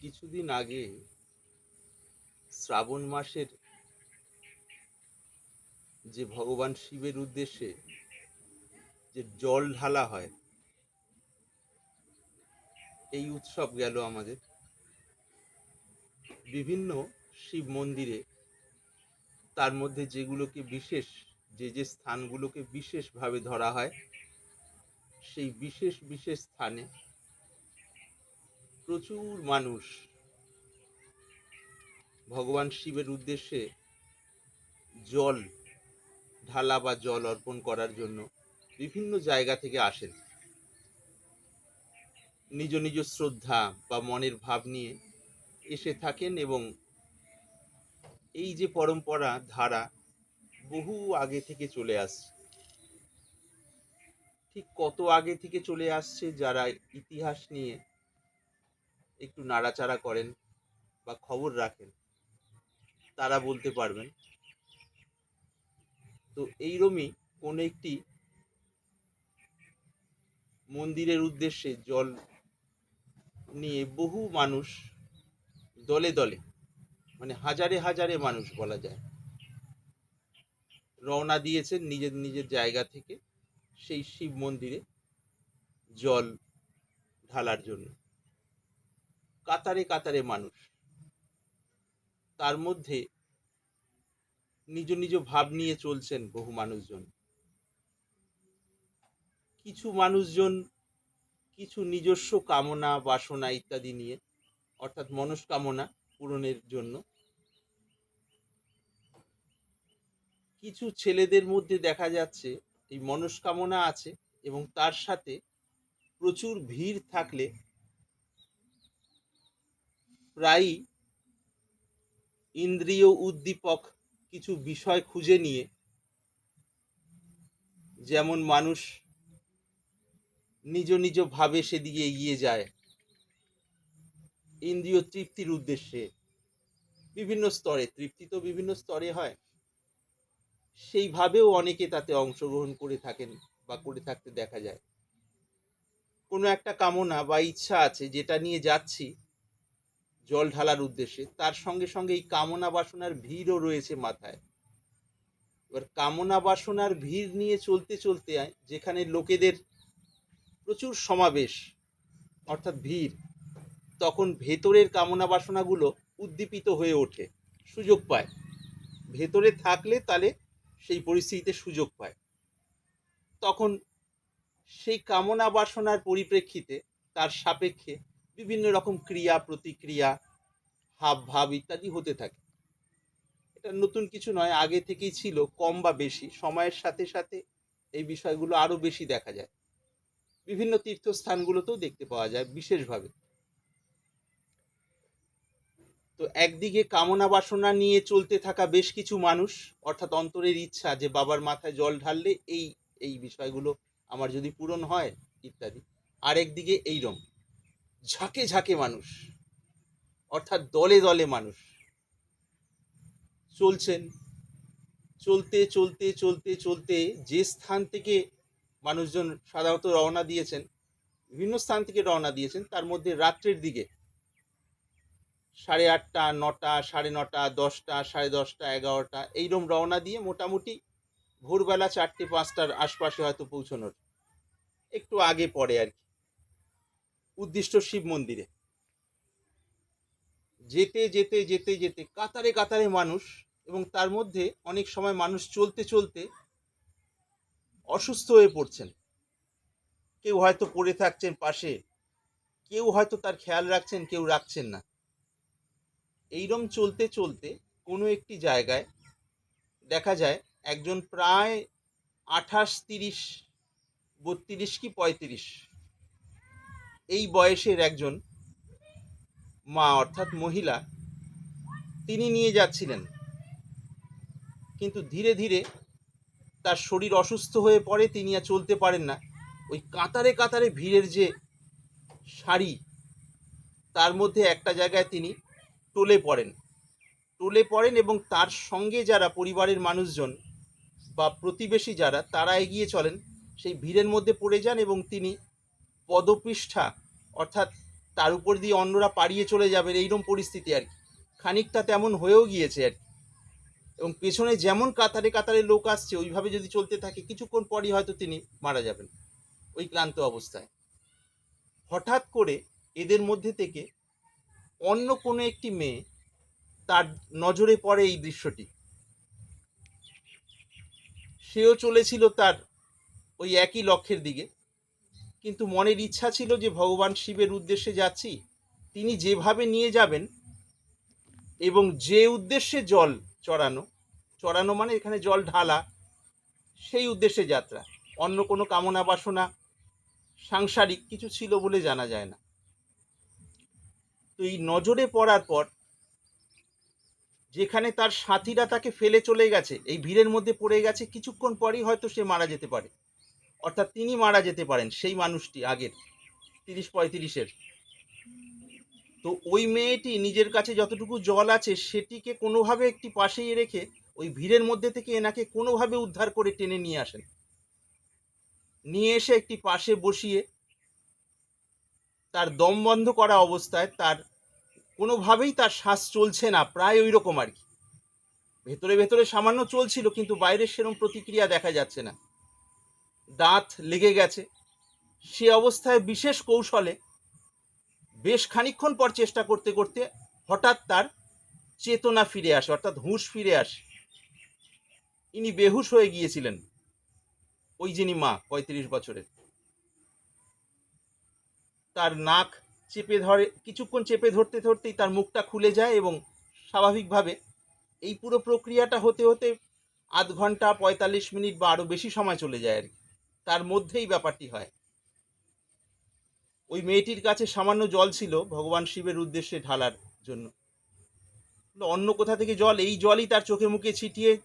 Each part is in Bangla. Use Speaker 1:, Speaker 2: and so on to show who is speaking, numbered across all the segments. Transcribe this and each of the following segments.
Speaker 1: কিছুদিন আগে শ্রাবণ মাসের যে ভগবান শিবের উদ্দেশ্যে যে জল ঢালা হয়, এই উৎসব গেল আমাদের। বিভিন্ন শিব মন্দিরে তার মধ্যে যেগুলোকে বিশেষ, যে যে স্থানগুলোকে বিশেষভাবে ধরা হয়, সেই বিশেষ বিশেষ স্থানে প্রচুর মানুষ ভগবান শিবের উদ্দেশ্যে জল, ঢালা বা জল অর্পণ করার জন্য বিভিন্ন জায়গা থেকে আসেন। নিজ নিজ শ্রদ্ধা বা মনের ভাব নিয়ে এসে থাকেন এবং এই যে পরম্পরা, ধারা বহু আগে থেকে চলে আসছে। ঠিক কত আগে থেকে চলে আসছে যারা ইতিহাস নিয়ে একটু নাড়াচাড়া করেন বা খবর রাখেন, তারা বলতে পারবেন। তো এইরমই কোন একটি মন্দিরের উদ্দেশ্যে জল নিয়ে বহু মানুষ দলে দলে মানে হাজারে হাজারে মানুষ বলা যায়, রওনা দিয়েছেন নিজের নিজের জায়গা থেকে সেই শিব মন্দিরে জল ঢালার জন্য। কাতারে কাতারে মানুষ। তার মধ্যে নিজ নিজ ভাব নিয়ে চলছেন বহু মানুষজন। কিছু মানুষজন কিছু নিজস্ব কামনা, বাসনা ইত্যাদি নিয়ে, অর্থাৎ মনস্কামনা পূরণের জন্য কিছু ছেলেদের মধ্যে দেখা যাচ্ছে, এই মনস্কামনা আছে এবং তার সাথে প্রচুর ভিড় থাকলে প্রায়ই ইন্দ্রিয় উদ্দীপক কিছু বিষয় খুঁজে নিয়ে যেমন মানুষ নিজ নিজ ভাবে সেদিকে এগিয়ে যায়, ইন্দ্রিয় তৃপ্তির উদ্দেশ্যে বিভিন্ন স্তরে, তৃপ্তি তো বিভিন্ন স্তরে হয়, সেইভাবেও অনেকে তাতে অংশগ্রহণ করে থাকেন বা করে থাকতে দেখা যায়। কোনো একটা কামনা বা ইচ্ছা আছে যেটা নিয়ে যাচ্ছি জল ঢালার উদ্দেশ্যে, তার সঙ্গে সঙ্গে এই কামনা বাসনার ভিড়ও রয়েছে মাথায়। এবার কামনা বাসনার ভিড় নিয়ে চলতে চলতে যেখানে লোকেদের প্রচুর সমাবেশ, অর্থাৎ ভিড়, তখন ভেতরের কামনা বাসনাগুলো উদ্দীপিত হয়ে ওঠে, সুযোগ পায়। ভেতরে থাকলে তাহলে সেই পরিস্থিতিতে সুযোগ পায়। তখন সেই কামনা বাসনার পরিপ্রেক্ষিতে তার সাপেক্ষে বিভিন্ন রকম ক্রিয়া, প্রতিক্রিয়া হাব ভাব ইত্যাদি হতে থাকে। এটা নতুন কিছু নয়, আগে থেকেই ছিল, কম বা বেশি। সময়ের সাথে সাথে এই বিষয়গুলো আরও বেশি দেখা যায়। বিভিন্ন তীর্থস্থানগুলোতেও দেখতে পাওয়া যায়, বিশেষভাবে। তো একদিকে কামনা বাসনা নিয়ে চলতে থাকা বেশ কিছু মানুষ, অর্থাৎ অন্তরের ইচ্ছা যে বাবার মাথায় জল ঢাললে এই এই বিষয়গুলো আমার যদি পূরণ হয়, ইত্যাদি। আরেকদিকে এইরম ঝাঁকে ঝাঁকে মানুষ, অর্থাৎ দলে দলে মানুষ। চলছেন, চলতে চলতে চলতে চলতে যে স্থান থেকে মানুষজন সাধারণত রওনা দিয়েছেন, বিভিন্ন স্থান থেকে রওনা দিয়েছেন, তার মধ্যে রাত্রের দিকে সাড়ে আটটা, নটা, সাড়ে নটা, দশটা, সাড়ে দশটা, এগারোটা, এইরকম রওনা দিয়ে মোটামুটি ভোরবেলা চারটে, পাঁচটার আশপাশে হয়তো পৌঁছানোর, একটু আগে পড়ে আর কি। উদ্দিষ্ট শিব মন্দিরে। যেতে যেতে যেতে যেতে কাতারে কাতারে মানুষ এবং তার মধ্যে অনেক সময় মানুষ চলতে চলতে অসুস্থ হয়ে পড়ছেন। কেউ হয়তো পড়ে থাকছেন পাশে, কেউ হয়তো তার খেয়াল রাখছেন, কেউ রাখছেন না। এইরম চলতে চলতে কোনো একটি জায়গায় দেখা যায় একজন প্রায় আঠাশ, তিরিশ, বত্রিশ কি পঁয়ত্রিশ এই বয়সের একজন মা, অর্থাৎ মহিলা, তিনি নিয়ে যাচ্ছিলেন। কিন্তু ধীরে ধীরে তার শরীর অসুস্থ হয়ে পড়ে, তিনি আর চলতে পারেন না। ওই কাতারে কাতারে ভিড়ের যে শাড়ি তার মধ্যে একটা জায়গায় তিনি টলে পড়েন। টলে পড়েন এবং তার সঙ্গে যারা পরিবারের মানুষজন বা প্রতিবেশী যারা, তারা এগিয়ে চলেন। সেই ভিড়ের মধ্যে পড়ে যান এবং তিনি পদপৃষ্ঠা, অর্থাৎ তার উপর দিয়ে অন্যরা পাড়িয়ে চলে যাবে, এইরকম পরিস্থিতি আর কি। খানিকটা তেমন হয়েও গিয়েছে আর কি। এবং পেছনে যেমন কাতারে কাতারে লোক আসছে, ওইভাবে যদি চলতে থাকে, কিছুক্ষণ পরই হয়তো তিনি মারা যাবেন, ওই ক্লান্ত অবস্থায়। হঠাৎ করে এদের মধ্যে থেকে অন্য কোনো একটি মেয়ে তার নজরে পড়ে এই দৃশ্যটি। সেও চলেছিল তার ওই একই লক্ষ্যের দিকে। কিন্তু মনের ইচ্ছা ছিল যে ভগবান শিবের উদ্দেশ্যে যাচ্ছি। তিনি যেভাবে নিয়ে যাবেন এবং যে উদ্দেশ্যে জল চড়ানো চড়ানো মানে এখানে জল ঢালা, সেই উদ্দেশ্যে যাত্রা। অন্য কোনো কামনা বাসনা, সাংসারিক কিছু ছিল বলে জানা যায় না। তো এই নজরে পড়ার পর যেখানে তার সাথীরা তাকে ফেলে চলে গেছে, এই ভিড়ের মধ্যে পড়ে গেছে, কিছুক্ষণ পরেই হয়তো সে মারা যেতে পারে। অর্থাৎ তিনি মারা যেতে পারেন, সেই মানুষটি আগের, তিরিশ পঁয়ত্রিশের। তো ওই মেয়েটি নিজের কাছে যতটুকু জল আছে সেটিকে কোনোভাবে একটি পাশেই রেখে ওই ভিড়ের মধ্যে থেকে এনাকে কোনোভাবে উদ্ধার করে টেনে নিয়ে আসেন। নিয়ে এসে একটি পাশে বসিয়ে তার দম বন্ধ করা অবস্থায় তার কোনোভাবেই তার শ্বাস চলছে না, প্রায় ওই রকম আর কি। ভেতরে ভেতরে সামান্য চলছিল, কিন্তু বাইরের সেরকম প্রতিক্রিয়া দেখা যাচ্ছে না। দাঁত লেগে গেছে। সে অবস্থায় বিশেষ কৌশলে বেশ খানিকক্ষণ পর চেষ্টা করতে করতে হঠাৎ তার চেতনা ফিরে আসে, অর্থাৎ হুঁশ ফিরে আসে। ইনি বেহুশ হয়ে গিয়েছিলেন, ওই যিনি মা, পঁয়ত্রিশ বছরের। তার নাক চেপে ধরে, কিছুক্ষণ চেপে ধরতে ধরতেই তার মুখটা খুলে যায় এবং স্বাভাবিকভাবে এই পুরো প্রক্রিয়াটা হতে হতে আধ ঘণ্টা পঁয়তাল্লিশ মিনিট বা আরও বেশি সময় চলে যায় আর কি। তার মধ্যেই ব্যাপারটি হয়। ওই মেয়েটির কাছে সামান্য জল ছিল ভগবান শিবের উদ্দেশ্যে ঢালার জন্য। অন্য কোথা থেকে জল? এই জলই তার চোখে মুখে ছিটিয়ে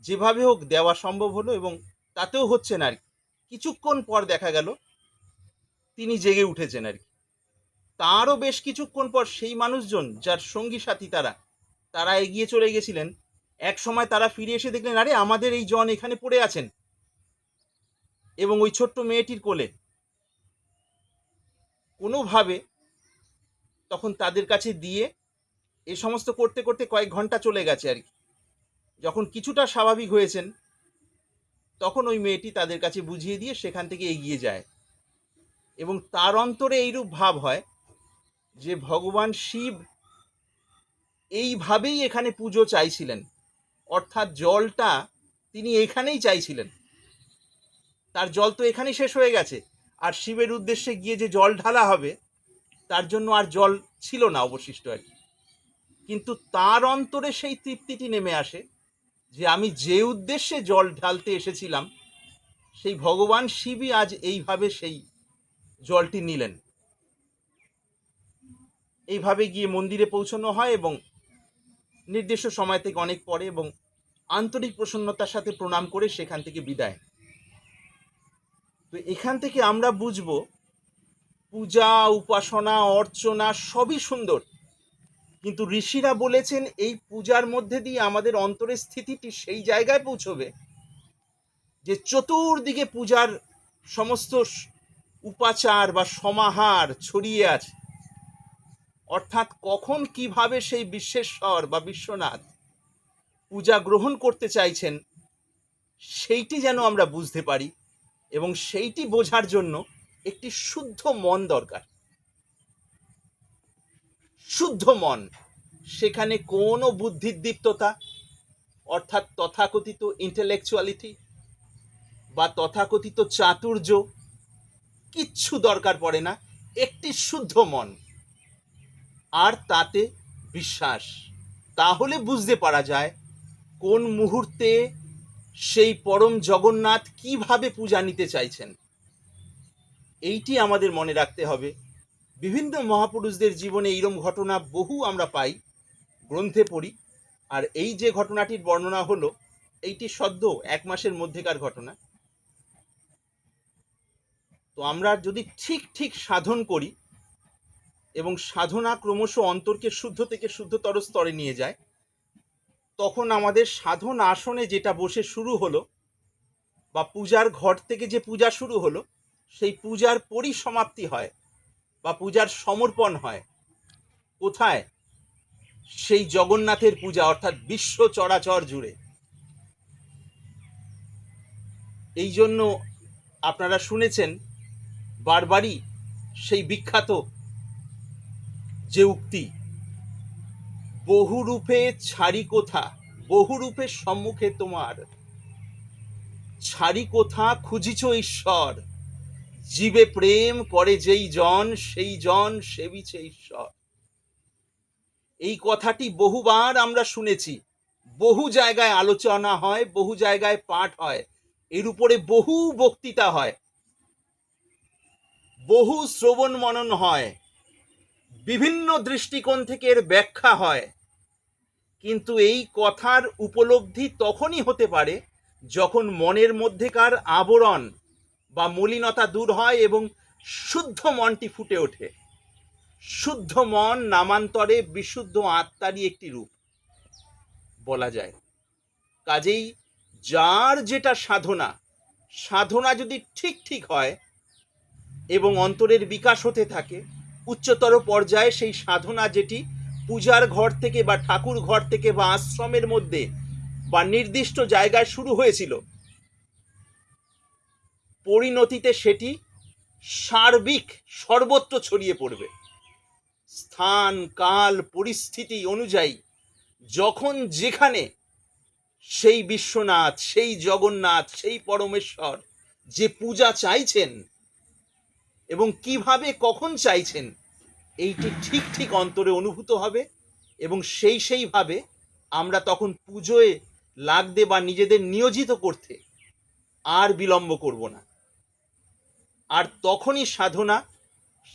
Speaker 1: যেভাবে হোক দেওয়া সম্ভব হলো এবং তাতেও হচ্ছে না আর কি। কিছুক্ষণ পর দেখা গেল, তিনি জেগে উঠেছেন আর কি। তারও বেশ কিছুক্ষণ পর সেই মানুষজন, যার সঙ্গী সাথী তারা তারা এগিয়ে চলে গেছিলেন। এক সময় তারা ফিরে এসে দেখলেন, আরে, আমাদের এই জন এখানে পড়ে আছেন। এবং ওই ছোট্ট মেয়েটির কোলে। কোনোভাবে তখন তাদের কাছে দিয়ে এ সমস্ত করতে করতে কয়েক ঘণ্টা চলে গেছে আর কি। যখন কিছুটা স্বাভাবিক হয়েছেন, তখন ওই মেয়েটি তাদের কাছে বুঝিয়ে দিয়ে সেখান থেকে এগিয়ে যায়। এবং তার অন্তরে এইরূপ ভাব হয় যে ভগবান শিব এইভাবেই এখানে পুজো চাইছিলেন। অর্থাৎ জলটা তিনি এখানেই চাইছিলেন। তার জল তো এখানেই শেষ হয়ে গেছে। আর শিবের উদ্দেশ্যে গিয়ে যে জল ঢালা হবে, তার জন্য আর জল ছিল না অবশিষ্ট আর কি। কিন্তু তার অন্তরে সেই তৃপ্তিটি নেমে আসে যে আমি যে উদ্দেশ্যে জল ঢালতে এসেছিলাম, সেই ভগবান শিবই আজ এইভাবে সেই জলটি নিলেন। এইভাবে গিয়ে মন্দিরে পৌঁছানো হয় এবং নির্দিষ্ট সময় থেকে অনেক পরে এবং আন্তরিক প্রসন্নতার সাথে প্রণাম করে সেখান থেকে বিদায় তো এখান থেকে আমরা বুঝব পূজা, উপাসনা, অর্চনা সবই সুন্দর। কিন্তু ঋষিরা বলেছেন এই পূজার মধ্যে দিয়ে আমাদের অন্তরের স্থিতিটি সেই জায়গায় পৌঁছবে যে চতুর্দিকে পূজার সমস্ত উপাচার বা সমাহার ছড়িয়ে আছে। অর্থাৎ কখন কীভাবে সেই বিশ্বেশ্বর বা বিশ্বনাথ পূজা গ্রহণ করতে চাইছেন সেইটি যেন আমরা বুঝতে পারি। এবং সেইটি বোঝার জন্য একটি শুদ্ধ মন দরকার। শুদ্ধ মন, সেখানে কোনো বুদ্ধিদীপ্ততা অর্থাৎ তথাকথিত ইন্টেলেকচুয়ালিটি বা তথাকথিত চাতুর্য কিচ্ছু দরকার পড়ে না, একটি শুদ্ধ মন। আর তাতে বিশ্বাস। তাহলে বুঝতে পারা যায় কোন মুহূর্তে সেই পরম জগন্নাথ কীভাবে পূজা নিতে চাইছেন? এইটি আমাদের মনে রাখতে হবে। বিভিন্ন মহাপুরুষদের জীবনে এইরম ঘটনা বহু আমরা পাই, গ্রন্থে পড়ি। আর এই যে ঘটনাটির বর্ণনা হলো, এইটি সদ্য এক মাসের মধ্যেকার ঘটনা। তো আমরা যদি ঠিক ঠিক সাধন করি এবং সাধনা ক্রমশ অন্তরকে শুদ্ধ থেকে শুদ্ধতর স্তরে নিয়ে যায় তখন আমাদের সাধন আসনে যেটা বসে শুরু হলো, বা পূজার ঘর থেকে যে পূজা শুরু হলো, সেই পূজার পরিসমাপ্তি হয়, বা পূজার সমর্পণ হয়। কোথায়? সেই জগন্নাথের পূজা, অর্থাৎ বিশ্ব চরাচর জুড়ে। এই জন্য আপনারা শুনেছেন, বারবারই সেই বিখ্যাত যে উক্তি বহুরূপে ছাড়ি কোথা বহুরূপের সম্মুখে তোমার। ছাড়ি কোথা খুঁজিছ ঈশ্বর, জীবে প্রেম করে যেই জন, সেই জন সেবিছে ঈশ্বর। এই কথাটি বহুবার আমরা শুনেছি, বহু জায়গায় আলোচনা হয়, বহু জায়গায় পাঠ হয়, এর উপরে বহু বক্তৃতা হয়। বহু শ্রবণ মনন হয়, বিভিন্ন দৃষ্টিকোণ থেকে এর ব্যাখ্যা হয়। কিন্তু এই কথার উপলব্ধি তখনই হতে পারে যখন মনের মধ্যেকার আবরণ বা মলিনতা দূর হয় এবং শুদ্ধ মনটি ফুটে ওঠে। শুদ্ধ মন নামান্তরে বিশুদ্ধ আত্মারই একটি রূপ, বলা যায়। কাজেই যার যেটা সাধনা সাধনা যদি ঠিক ঠিক হয় এবং অন্তরের বিকাশ হতে থাকে, উচ্চতর পর্যায়ে সেই সাধনা যেটি পূজার ঘর থেকে বা ঠাকুর ঘর থেকে বা আশ্রমের মধ্যে বা নির্দিষ্ট জায়গায় শুরু হয়েছিল। পরিণতিতে সেটি সার্বিক সর্বত্র ছড়িয়ে পড়বে। স্থান, কাল, পরিস্থিতি অনুযায়ী যখন যেখানে সেই বিশ্বনাথ, সেই জগন্নাথ, সেই পরমেশ্বর যে পূজা চাইছেন এবং কীভাবে, কখন চাইছেন এইটি ঠিক ঠিক অন্তরে অনুভূত হবে এবং সেই সেইভাবে আমরা তখন পুজোয় লাগতে বা নিজেদের নিয়োজিত করতে আর বিলম্ব করব না। আর তখনই সাধনা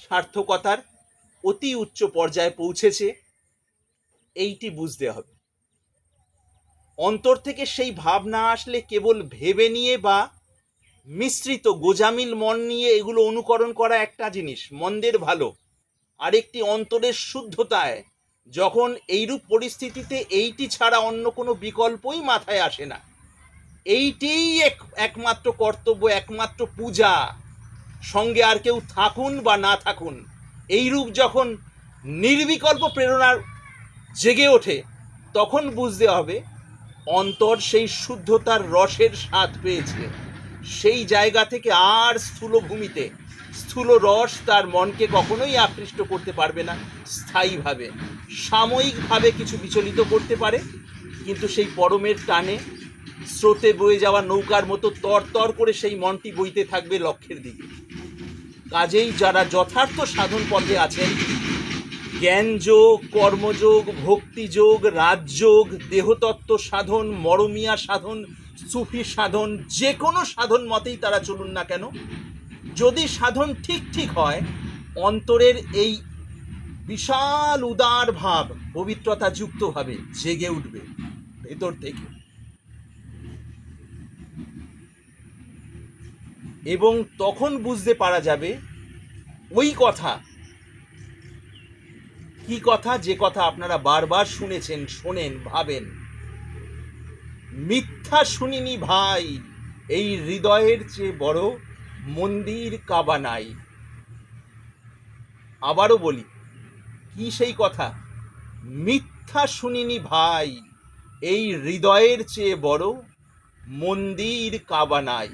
Speaker 1: সার্থকতার অতি উচ্চ পর্যায়ে পৌঁছেছে, এইটি বুঝতে হবে। অন্তর থেকে সেই ভাব না আসলে কেবল ভেবে নিয়ে বা মিশ্রিত গোজামিল মন নিয়ে এগুলো অনুকরণ করা একটা জিনিস, মন্দের ভালো। আরেকটি অন্তরের শুদ্ধতায়, যখন এইরূপ পরিস্থিতিতে এইটি ছাড়া অন্য কোনো বিকল্পই মাথায় আসে না। এইটিই এক, একমাত্র কর্তব্য, একমাত্র পূজা। সঙ্গে আর কেউ থাকুন বা না থাকুন, এইরূপ যখন নির্বিকল্প প্রেরণার জেগে ওঠে, তখন বুঝতে হবে, অন্তর সেই শুদ্ধতার রসের স্বাদ পেয়েছে। সেই জায়গা থেকে আর স্থূল ভূমিতে স্থূল রস তার মনকে কখনোই আকৃষ্ট করতে পারবে না। স্থায়ীভাবে, সাময়িকভাবে কিছু বিচলিত করতে পারে, কিন্তু সেই পরমের টানে স্রোতে বয়ে যাওয়া নৌকার মতো তর করে সেই মনটি বইতে থাকবে লক্ষ্যের দিকে। কাজেই যারা যথার্থ সাধন পথে আছেন জ্ঞানযোগ কর্মযোগ ভক্তিযোগ রাজযোগ দেহতত্ত্ব সাধন, মরমিয়া সাধন, সুফি সাধন, যে কোনো সাধন মতেই তারা চলুন না কেন যদি সাধন ঠিক ঠিক হয়, অন্তরের এই বিশাল উদার ভাব পবিত্রতা যুক্তভাবে জেগে উঠবে ভেতর থেকে। এবং তখন বুঝতে পারা যাবে ওই কথা, কি কথা, যে কথা আপনারা বারবার শুনেছেন, শোনেন, ভাবেন। মিথ্যা শুনিনি ভাই, এই হৃদয়ের চেয়ে বড় মন্দির কাবা নাই। আবারও বলি, কি সেই কথা? মিথ্যা শুনিনি ভাই, এই হৃদয়ের চেয়ে বড় মন্দির কাবা নাই।